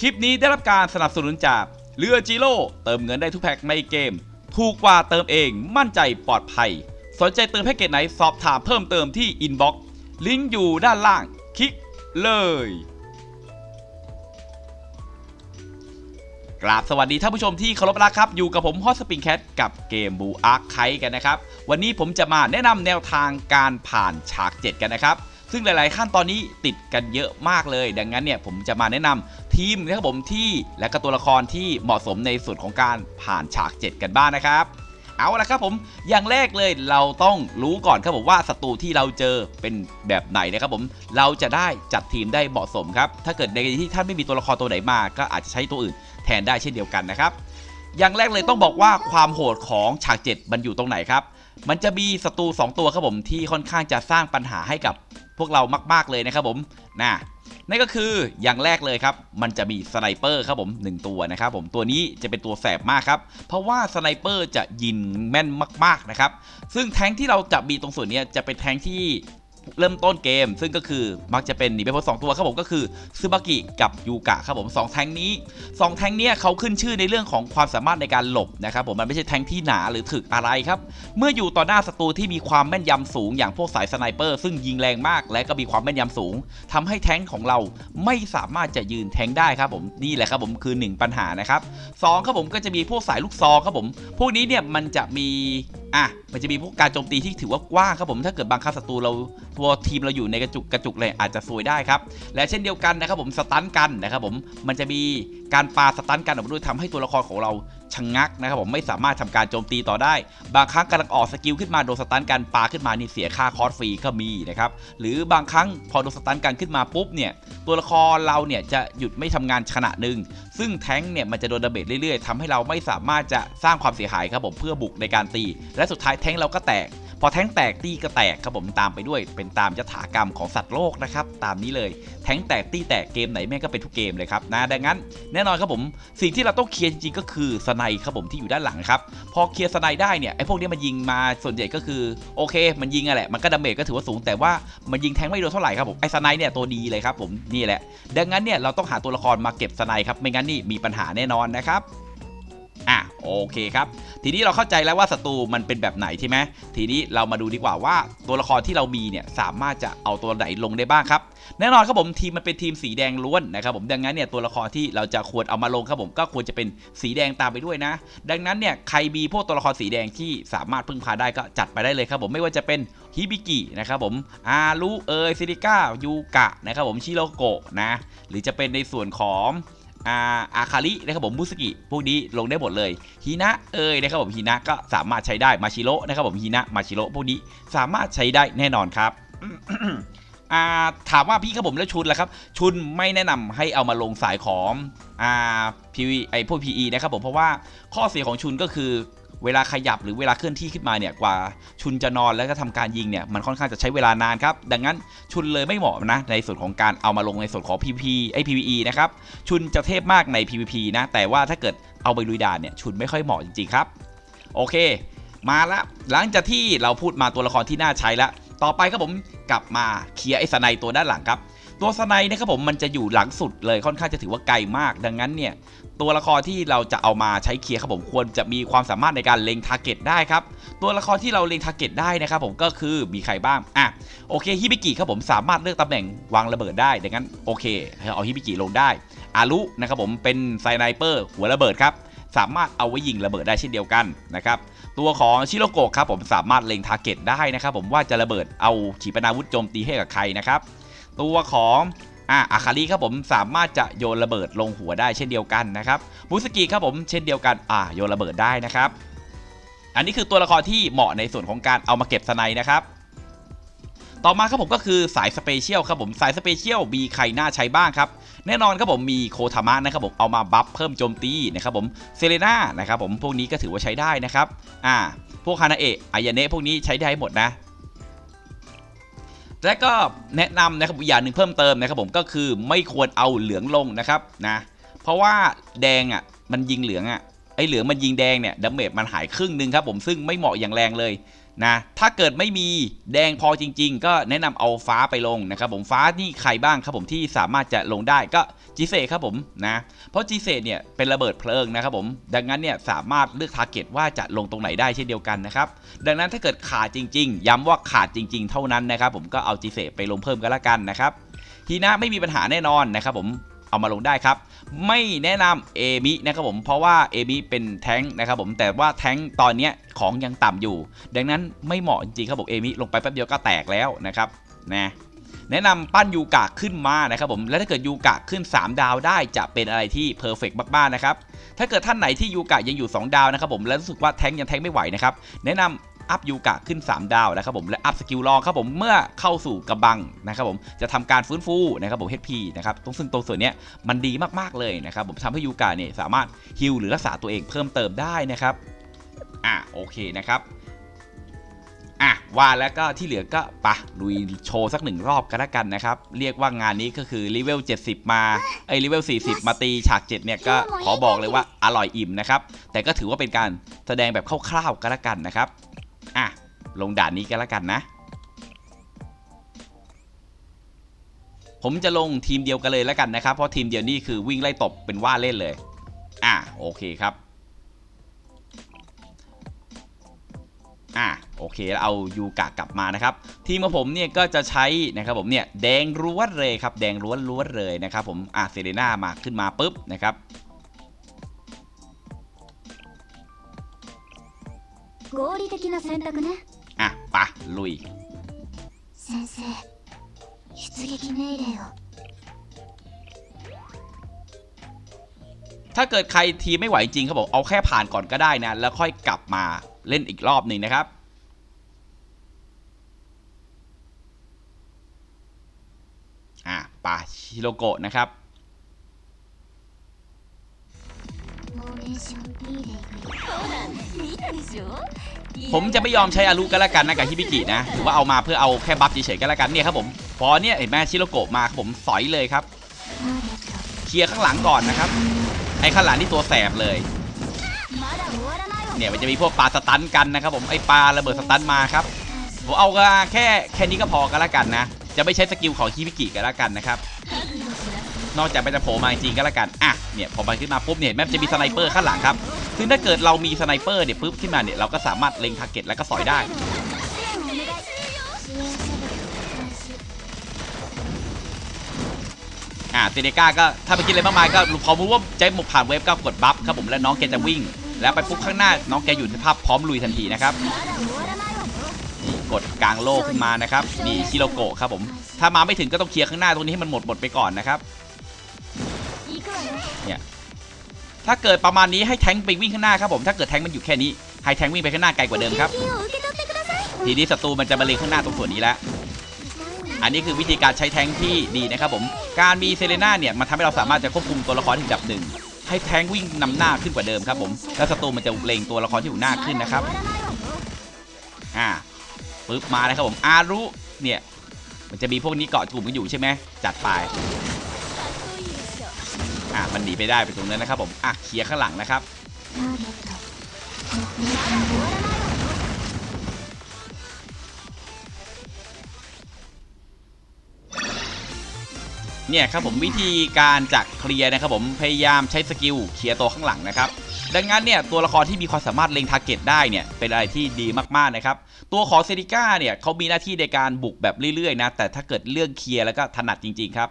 คลิปนี้ได้รับการสนับสนุนจากเรือจิโร่เติมเงินได้ทุกแพ็คในเกม ถูกกว่าเติมเองมั่นใจปลอดภัย สนใจเติมแพ็กเกจไหนสอบถามเพิ่มเติมที่อินบ็อกซ์ลิงก์อยู่ด้านล่าง คลิกเลย กราบสวัสดีท่านผู้ชมที่เคารพรักครับ อยู่กับผมฮอสปริงแคทกับเกมบูอาร์คไคกันนะครับ วันนี้ผมจะมาแนะนำแนวทางการผ่านฉาก 7 กันนะครับซึ่งหลาย ๆ ขั้นตอนนี้ติดกันเยอะมากเลย ดังนั้นเนี่ยผมจะมาแนะนำ ทีมนะครับผมที่และก็ตัวละครที่เหมาะสมในส่วนของการผ่านฉาก 7 กันบ้างนะครับ เอาละครับผมอย่างแรกเลยเราต้องรู้ก่อนครับผมว่าศัตรูที่เราเจอเป็นแบบไหนนะครับผมเราจะได้จัดทีมได้เหมาะสมครับถ้าเกิดในที่ท่านไม่มีตัวละครตัวไหนมาก็อาจจะใช้ตัวอื่นแทนได้เช่นเดียวกันนะครับอย่างแรกเลยต้องบอกว่าความโหดของฉาก7มันอยู่ตรงไหนครับ มันจะมีศัตรู2ตัวครับผมที่ค่อนข้างจะสร้างปัญหาให้กับพวกเรามาก ๆเลยนะครับผมนะ นั่นก็คืออย่างแรกเลยครับ มันจะมีสไนเปอร์ครับผม1ตัวนะครับผมตัวนี้จะเป็นตัวแสบมากครับเพราะว่าสไนเปอร์จะยิงแม่นมากๆนะครับซึ่งแทงที่เราจะมีตรงส่วนนี้จะเป็นแทงที่ เริ่มต้นเกม ซึ่งก็คือมักจะเป็นหนีไปพ้นสองตัวครับผมก็คือซึบากิกับยูกะครับผมสองแทงนี้สองแทงเนี้ยเขาขึ้นชื่อในเรื่องของความสามารถในการหลบนะครับผมมันไม่ใช่แทงที่หนาหรือถึกอะไรครับ เมื่ออยู่ต่อหน้าศัตรูที่มีความแม่นยำสูงอย่างพวกสายสไนเปอร์ซึ่งยิงแรงมากและก็มีความแม่นยำสูงทำให้แทงของเราไม่สามารถจะยืนแทงได้ครับผมนี่แหละครับผมคือ 1 ปัญหานะครับสองครับผมก็จะมีพวกสายลูกซองครับผมพวกนี้เนี่ยมันจะมี อะมันจะมีพวกการโจมตีที่ถือว่ากว้างครับผมถ้าเกิดบางครั้งศัตรูเราตัวทีมเราอยู่ในกระจุกกระจุกเลยอาจจะซวยได้ครับและเช่นเดียวกันนะครับผมสตันกันนะครับผมมันจะมีการปาสตันกันออกมาด้วยทำให้ตัวละครของเราชะงงักนะครับผมไม่สามารถทำการโจมตีต่อได้ บางครั้งกำลังออกสกิลขึ้นมาโดนสตันกันปาขึ้นมานี่เสียค่าคอร์สฟรีก็มีนะครับหรือบางครั้งพอโดนสตันกันขึ้นมาปุ๊บเนี่ยตัวละครเราเนี่ยจะหยุดไม่ทำงานขณะหนึ่ง ซึ่งแท้งเนี่ยมันจะโดนดาเมจเรื่อยๆทำให้เราไม่สามารถจะสร้างความเสียหายครับผมเพื่อบุกในการตีและสุดท้ายแท้งเราก็แตก พอแท้งแตกตีก็แตกครับผมตามไปด้วย เป็นตามยถากรรมของสัตว์โลกนะครับตามนี้เลย แท้งแตกตีแตกเกมไหนแม่งก็เป็นทุกเกมเลยครับนะดังนั้นแน่นอนครับผมสิ่งที่เราต้องเคลียร์จริงๆก็คือสไนครับผมที่อยู่ด้านหลังครับพอเคลียร์สไนได้เนี่ยไอ้พวกนี้มันยิงมาส่วนใหญ่ก็คือโอเค มันยิงอะแหละมันก็ดาเมจก็ถือว่าสูงแต่ว่ามันยิงแท้งไม่โดนเท่าไหร่ครับผมไอ้สไนเนี่ยตัวดีเลยครับผมนี่แหละ ดังนั้นเนี่ยเราต้องหาตัวละครมาเก็บสไนครับไม่งั้นนี่มีปัญหาแน่นอนนะครับ โอเคครับ ทีนี้เราเข้าใจแล้วว่าศัตรูมันเป็นแบบไหนใช่ไหมทีนี้เรามาดูดีกว่าว่าตัวละครที่เรามีเนี่ยสามารถจะเอาตัวไหนลงได้บ้างครับ แน่นอนครับผมทีมมันเป็นทีมสีแดงล้วนนะครับผมดังนั้นเนี่ยตัวละครที่เราจะควรเอามาลงครับผมก็ควรจะเป็นสีแดงตามไปด้วยนะ ดังนั้นเนี่ยใครมีพวกตัวละครสีแดงที่สามารถพึ่งพาได้ก็จัดไปได้เลยครับผมไม่ว่าจะเป็นฮิบิกินะครับผมอารุเอยซิริก้ายูกะนะครับผมชิโรโกะนะหรือจะเป็นในส่วนของ อาอาคารินะครับผมมุสกิพวกนี้ลงได้หมดเลยฮีนะเอยนะครับผมฮีนะก็สามารถใช้ได้มาชิโร่นะครับผมฮีนะมาชิโร่พวกนี้สามารถใช้ได้แน่นอนครับถามว่าพี่ครับผมแล้วชุนล่ะครับ ชุนไม่แนะนำให้เอามาลงสายของอ่าพีวีไอพวกพีนะครับผมเพราะว่าข้อเสียของชุนก็คือ เวลาขยับหรือเวลาเคลื่อนที่ขึ้นมาเนี่ยกว่าชุนจะนอนแล้วก็ทำการยิงเนี่ยมันค่อนข้างจะใช้เวลานานครับดังนั้นชุนเลยไม่เหมาะนะในส่วนของการเอามาลงในส่วนของ PP ไอ PVE นะครับชุนจะเทพมากใน PVP นะแต่ว่าถ้าเกิดเอาไปลุยด่านเนี่ยชุนไม่ค่อยเหมาะจริงๆครับโอเค มาละหลังจากที่เราพูดมาตัวละครที่น่าใช้แล้วต่อไปครับผมกลับมาเคลียร์ไอ้สไนตัวด้านหลังครับ ตัวสไนนะครับผมมันจะอยู่หลังสุดเลยค่อนข้างจะถือว่าไกลมาก ดังนั้นเนี่ยตัวละครที่เราจะเอามาใช้เคลียร์ครับผมควรจะมีความสามารถในการเล็งทาร์เก็ตได้ครับตัวละครที่เราเล็งทาร์เก็ตได้นะครับผมก็คือมีใครบ้างอะโอเคฮิบิกิครับผมสามารถเลือกตำแหน่งวางระเบิดได้ดังนั้นโอเคเอาฮิบิกิลงได้อารุนะครับผมเป็นไซไนเปอร์หัวระเบิดครับสามารถเอาไว้ยิงระเบิดได้เช่นเดียวกันนะครับตัวของชิโรโกะครับผมสามารถเล็งทาร์เก็ตได้นะครับผมว่าจะระเบิดเอาขีปนาวุธโจมตีให้กับใครนะครับ ตัวของอ่าอาคาริครับผมสามารถจะโยนระเบิดลงหัวได้เช่นเดียวกันนะครับมุสกิครับผมเช่นเดียวกันอ่าโยนระเบิดได้นะครับ อันนี้คือตัวละครที่เหมาะในส่วนของการเอามาเก็บสไนนะครับต่อมาครับผมก็คือสายสเปเชียลครับผมสายสเปเชียลมีใครน่าใช้บ้างครับ แน่นอนครับผมมีโคทามะนะครับผมเอามาบัฟเพิ่มโจมตีนะครับผมเซเลน่านะครับผมพวกนี้ก็ถือว่าใช้ได้นะครับอ่าพวกฮานาเอะอายาเนะพวกนี้ใช้ได้หมดนะ และก็แนะนำนะครับอย่างหนึ่งเพิ่มเติมนะครับผมก็คือไม่ควรเอาเหลืองลงนะครับนะเพราะว่าแดงอะมันยิงเหลืองอะไอเหลืองมันยิงแดงเนี่ยดาเมจมันหายครึ่งหนึ่งครับผมซึ่งไม่เหมาะอย่างแรงเลย นะถ้าเกิดไม่มีแดงพอจริง ๆ ก็แนะนำเอาฟ้าไปลงนะครับผมฟ้านี่ใครบ้างครับผมที่สามารถจะลงได้ก็จีเซครับผมนะเพราะจีเซเนี่ยเป็นระเบิดเพลิงนะครับผมดังนั้นเนี่ยสามารถเลือกทาร์เก็ตว่าจะลงตรงไหนได้เช่นเดียวกันนะครับดังนั้นถ้าเกิดขาดจริง ๆ ย้ำว่าขาดจริง ๆ เท่านั้นนะครับผมก็เอาจีเซไปลงเพิ่มก็แล้วกันนะครับทีน่าไม่มีปัญหาแน่นอนนะครับผม เอามาลงได้ครับ ไม่แนะนำเอมินะครับผมเพราะว่าเอมิเป็นแท้งนะครับผมแต่ว่าแท้งตอนนี้ของยังต่ำอยู่ ดังนั้นไม่เหมาะจริงๆครับผมเอมิลงไปแป๊บเดียวก็แตกแล้วนะครับนะแนะนำปั้นยูกะขึ้นมานะครับผมและถ้าเกิดยูกะขึ้น 3 ดาวได้จะเป็นอะไรที่เพอร์เฟกมากๆนะครับถ้าเกิดท่านไหนที่ยูกะยังอยู่ 2 ดาวนะครับผมแล้วรู้สึกว่าแท้งยังแท้งไม่ไหวนะครับแนะนำ อัพยูกะขึ้น 3 ดาวนะครับผมและอัพสกิลรองครับผมเมื่อเข้าสู่กำบังนะครับผมจะทำการฟื้นฟูนะครับผม HP นะครับตรงซึ่งตรงส่วนนี้มันดีมากๆเลยนะครับผมทำให้ยูกาเนี่ยสามารถฮิลหรือรักษาตัวเองเพิ่มเติมได้นะครับอะโอเคนะครับอะว่าแล้วก็ที่เหลือก็ปะลุยโชว์สักหนึ่งรอบกันแล้วกันนะครับ เรียกว่างานนี้ก็คือเลเวล70 มาไอ้เลเวล40 มาตีฉาก7เนี่ยก็ขอบอกเลยว่าอร่อยอิ่มนะครับ แต่ก็ถือว่าเป็นการแสดงแบบคร่าวๆกันแล้วกันนะครับ ลงด่านนี้กันแล้วกันนะ ผมจะลงทีมเดียวกันเลยแล้วกันนะครับ เพราะทีมเดียวนี่คือวิ่งไล่ตบเป็นว่าเล่นเลย อ่ะโอเคครับ อ่ะโอเคแล้วเอายูกะกลับมานะครับ ทีมของผมเนี่ยก็จะใช้นะครับผมเนี่ยแดงล้วนเลยครับ แดงล้วนล้วนเลยนะครับผมอ่ะเซเลน่ามาขึ้นมาปุ๊บนะครับ 合理的な選択ね อ่ะไ ปะลุย 先生出撃命令を ถ้าเกิดใครทีมไม่ไหวจริงครับผมเอาแค่ผ่านก่อนก็ได้นะ แล้วค่อยกลับมาเล่นอีกรอบหนึ่งนะครับ อ่ะปาชิโรโกะนะครับ ผมจะไม่ยอมใช้อารุก็แล้วกันนะกับฮิบิกินะถือว่าเอามาเพื่อเอาแค่บัฟเฉยๆก็แล้วกันเนี่ยครับผมพอเนี่ยเห็นไหมชิโรโกะมาครับผมสอยเลยครับเคลียร์ข้างหลังก่อนนะครับไอ้ข้างหลังนี่ตัวแสบเลยเนี่ยมันจะมีพวกปลาสตันกันนะครับผมไอ้ปลาระเบิดสตันมาครับผมเอาแค่แค่นี้ก็พอกันแล้วกันนะ จะไม่ใช้สกิลของฮิบิกิก็แล้วกันนะครับ นอกจากมันจะโผล่มาจริงก็แล้วกันอะ เนี่ยพอไปขึ้นมาปุ๊บเนี่ยแม่จะมีสไนเปอร์ข้างหลังครับซึ่งถ้าเกิดเรามีสไนเปอร์เนี่ยปุ๊บขึ้นมาเนี่ยเราก็สามารถเล็งทาร์เก็ตแล้วก็สอยได้อ่าเซเนก้าก็ถ้าไปคิดอะไรมากมายก็พอรู้ว่าใจหมกผ่านเวฟก็กดบัฟครับผมและน้องแกจะวิ่ง แล้วไปปุ๊บข้างหน้าน้องแกอยู่ในภาพพร้อมลุยทันทีนะครับกดกลางโลกขึ้นมานะครับนี่คิโรโกะครับผมถ้ามาไม่ถึงก็ต้องเคลียร์ข้างหน้าตรงนี้ให้มันหมดหมดไปก่อนนะครับ เนี่ยถ้าเกิดประมาณนี้ให้แทงไปวิ่งข้างหน้าครับผมถ้าเกิดแทงมันอยู่แค่นี้ให้แทงวิ่งไปข้างหน้าไกลกว่าเดิมครับทีนี้ศัตรูมันจะมาเลงข้างหน้าตรงส่วนนี้แล้วอันนี้คือวิธีการใช้แทงที่ดีนะครับผมการมีเซเลน่าเนี่ยมันทำให้เราสามารถจะควบคุมตัวละครถึงดับหนึ่งให้แทงวิ่งนำหน้าขึ้นกว่าเดิมครับผมแล้วศัตรูมันจะเลงตัวละครที่อยู่หน้าขึ้นนะครับอ่าปึ๊บมาเลยครับผมอารุเนี่ยมันจะมีพวกนี้เกาะกลุ่มกันอยู่ใช่ไหมจัดไป มันหนีไปได้ไปตรงนั้นนะครับผมอะเคลียร์ข้างหลังนะครับเนี่ยครับผมวิธีการจัะเคลียร์นะครับผมพยายามใช้สกิลเคลียร์ตัวข้างหลังนะครับดังนั้นเนี่ยตัวละครที่มีความสามารถเล็งทาร์เก็ตได้เนี่ยเป็นอะไรที่ดีมากๆนะครับตัวของเซนิก้าเนี่ยเขามีหน้าที่ในการบุกแบบเรื่อยๆนะแต่ถ้าเกิดเรื่องเคลียร์แล้วก็ถนัดจริงๆครับ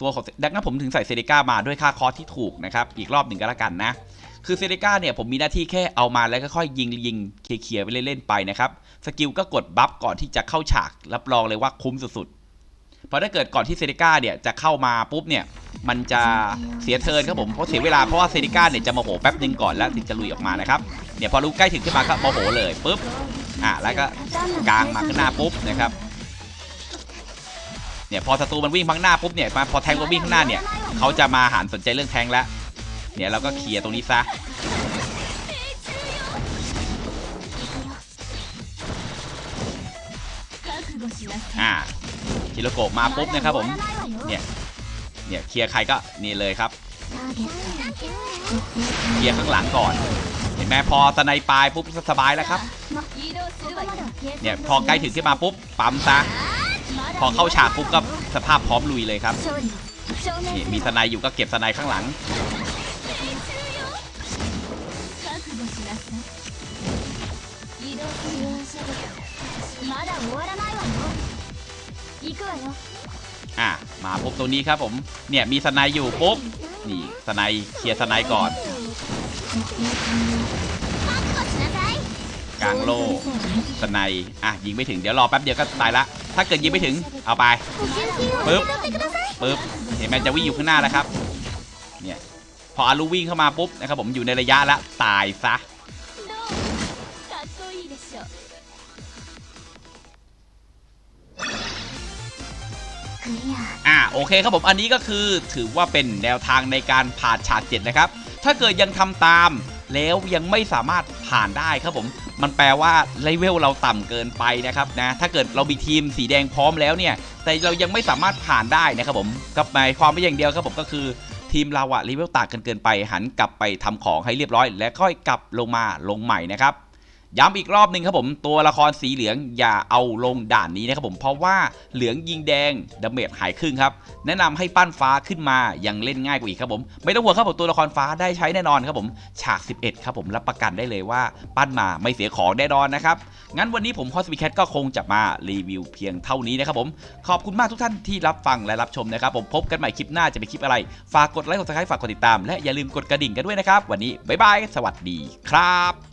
ตัวของดังนั้นผมถึงใส่เซริก้ามาด้วยค่าคอสที่ถูกนะครับ อีกรอบหนึ่งก็แล้วกันนะ คือเซริก้าเนี่ยผมมีหน้าที่แค่เอามาแล้วก็ค่อยยิงยิงเคลียร์ไปเล่นๆไปนะครับ สกิลก็กดบัฟก่อนที่จะเข้าฉาก รับรองเลยว่าคุ้มสุดๆ เพราะถ้าเกิดก่อนที่เซริก้าเนี่ยจะเข้ามาปุ๊บเนี่ย มันจะเสียเทิร์นครับผมเพราะเสียเวลาเพราะว่าเซริก้าเนี่ยจะโมโหแป๊บหนึงก่อนแล้วถึงจะลุยออกมานะครับ เนี่ยพอรู้ใกล้ถึงขึ้นมาก็โมโหเลยปุ๊บ อะแล้วก็กางมาข้างหน้าปุ๊บนะครับ เนี่ยพอศัตรูมันวิ่งพังหน้าปุ๊บเนี่ยมาพอแทงก็วิ่งข้างหน้าเนี่ยเขาจะมาหันสนใจเรื่องแทงแล้วเนี่ยเราก็เคลียร์ตรงนี้ซะอ่าชิโโกะมาปุ๊บนะครับผมเนี่ยเนี่ยเคลียร์ใครก็นี่เลยครับเคลียร์ข้างหลังก่อนเห็นไหมพอสไนปลายปุ๊บสบายแล้วครับเนี่ยพอใกล้ถึงขึ้นมาปุ๊บปั๊มซะ พอเข้าฉากปุ๊บก็สภาพพร้อมลุยเลยครับนี่มีสไนอยู่ก็เก็บสไนข้างหลัง อะมาพบตัวนี้ครับผม เนี่ยมีสไนอยู่ปุ๊บ นี่สไนเคลียร์สไนก่อนางโล่สไนอะยิงไม่ถึงเดี๋ยวรอแป๊บเดียวก็ตายละ ถ้าเกิดยิงไม่ถึงเอาไปปึ๊บปึ๊บเห็นไหมจะวิ่งอยู่ข้างหน้าแล้วครับเนี่ยพออารูวิ่งเข้ามาปุ๊บนะครับผมอยู่ในระยะแล้วตายซะอ่าโอเคครับผมอันนี้ก็คือถือว่าเป็นแนวทางในการผ่าฉากเจ็ดนะครับ ถ้าเกิดยังทำตาม แล้วยังไม่สามารถผ่านได้ครับผม มันแปลว่าเลเวลเราต่ำเกินไปนะครับนะถ้าเกิดเรามีทีมสีแดงพร้อมแล้วเนี่ย แต่เรายังไม่สามารถผ่านได้นะครับผมกับหมายความไม่อย่างเดียวครับผมก็คือทีมเราอะเลเวลต่างกันเกินไปหันกลับไปทำของให้เรียบร้อย และค่อยกลับลงมาลงใหม่นะครับ ย้ำอีกรอบหนึ่งครับผมตัวละครสีเหลืองอย่าเอาลงด่านนี้นะครับผมเพราะว่าเหลืองยิงแดงดาเมจหายครึ่งครับแนะนำให้ปั้นฟ้าขึ้นมายังเล่นง่ายกว่าอีกครับผมไม่ต้องห่วงครับผมตัวละครฟ้าได้ใช้แน่นอนครับผมฉาก 11 ครับผมรับประกันได้เลยว่าปั้นมาไม่เสียของแน่นอนนะครับงั้นวันนี้ผมฮอสปิแคทก็คงจะมารีวิวเพียงเท่านี้นะครับผมขอบคุณมากทุกท่านที่รับฟังและรับชมนะครับผมพบกันใหม่คลิปหน้าจะเป็นคลิปอะไร ฝากกดไลค์กดซับสไครต์ฝากกดติดตามและอย่าลืมกดกระดิ่งกันด้วยนะครับวันนี้บ๊ายบายสวัสดีครับ